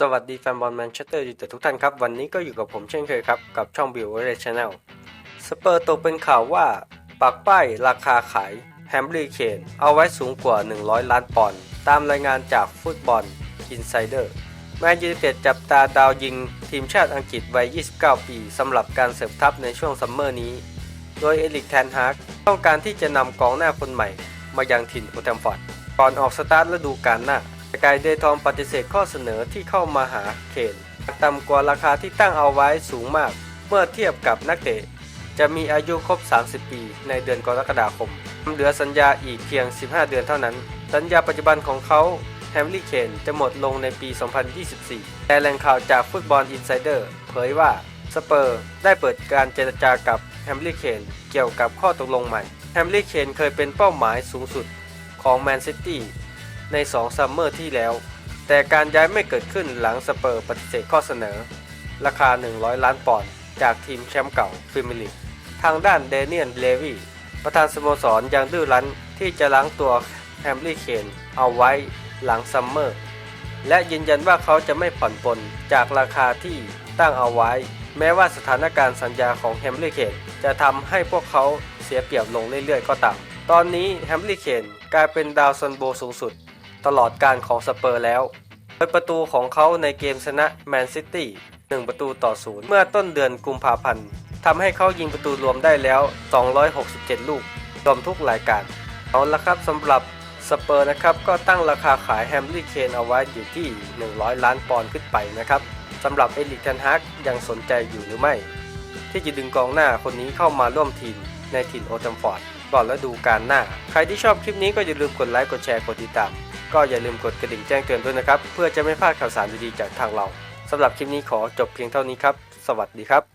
สวัสดีแฟนบอลแมนเชสเตอร์ยูไนเต็ดทุกท่านครับ วันนี้ก็อยู่กับผมเช่นเคยครับ กับช่องบิวเรชแนลสเปอร์ตกเป็นข่าวว่า ปักป้ายราคาขายแฮมลีเคนเอาไว้สูงกว่า 100 ล้านปอนด์ตามรายงานจากฟุตบอลอินไซเดอร์แมนยูไนเต็ดจับตาดาวยิงทีมชาติอังกฤษวัย 29 ปีสำหรับการเสริมทัพในช่วงซัมเมอร์นี้ โดยเอลิกแทนฮากต้องการที่จะนำกองหน้าคนใหม่ มายังถิ่นโอแทมฟอร์ดก่อนออกสตาร์ทฤดูกาลหน้า สกายเดทอมปฏิเสธข้อเสนอที่เข้ามาหาเคนต่ำกว่าราคาที่ตั้งเอาไว้สูงมาก เมื่อเทียบกับนักเตะ จะมีอายุครบ 30 ปีในเดือนกรกฎาคม เหลือสัญญาอีกเพียง 15 เดือนเท่านั้น สัญญาปัจจุบันของเขาแฮมลี่เคนจะหมดลงในปี 2024 แต่แหล่งข่าวจากฟุตบอลอินไซเดอร์เผยว่าสเปอร์ได้เปิดการเจรจากับแฮมลี่เคนเกี่ยวกับข้อตกลงใหม่ แฮมลี่เคนเคยเป็นเป้าหมายสูงสุดของแมนซิตี้ ใน 2 ซัมเมอร์ที่แล้ว แต่การย้ายไม่เกิดขึ้นหลังสเปอร์ปฏิเสธข้อเสนอ ราคา 100 ล้านปอนด์จากทีมแชมป์เก่าพรีเมียร์ลีกทางด้านเดเนียนเลวีประธานสโมสรยังดื้อรั้นที่จะล้างตัวแฮมลี่เคนเอาไว้หลังซัมเมอร์และยืนยันว่าเขาจะไม่ผ่อนปลนจากราคาที่ตั้งเอาไว้ แม้ว่าสถานการณ์สัญญาของแฮมลี่เคนจะทำให้พวกเขาเสียเปรียบลงเรื่อยๆ ก็ตาม ตอนนี้แฮมลี่เคนกลายเป็นดาวซันโบสูงสุด ตลอดการของสเปอร์แล้วโดยประตูของเขาในเกมชนะแมนซิตี้1ประตูต่อศูนย์เมื่อต้นเดือนกุมภาพันธ์ทำให้เขายิงประตูรวมได้แล้ว 267 ลูกรวมทุกรายการ เอาละครับสำหรับสเปอร์นะครับก็ตั้งราคาขายแฮมลี่เคนเอาไว้อยู่ที่ 100 ล้านปอนด์ขึ้นไปนะครับสำหรับเอลิกเทนฮักยังสนใจอยู่หรือไม่ ที่จะดึงกองหน้าคนนี้เข้ามาร่วมทีมในถิ่นโอทัมฟอร์ดก่อนฤดูกาลหน้า ใครที่ชอบคลิปนี้ก็อย่าลืมกดไลค์กดแชร์กดติดตาม ก็อย่าลืมกดกระดิ่งแจ้งเตือนด้วยนะครับ เพื่อจะไม่พลาดข่าวสารดีๆจากทางเราสำหรับคลิปนี้ขอจบเพียงเท่านี้ครับ สวัสดีครับ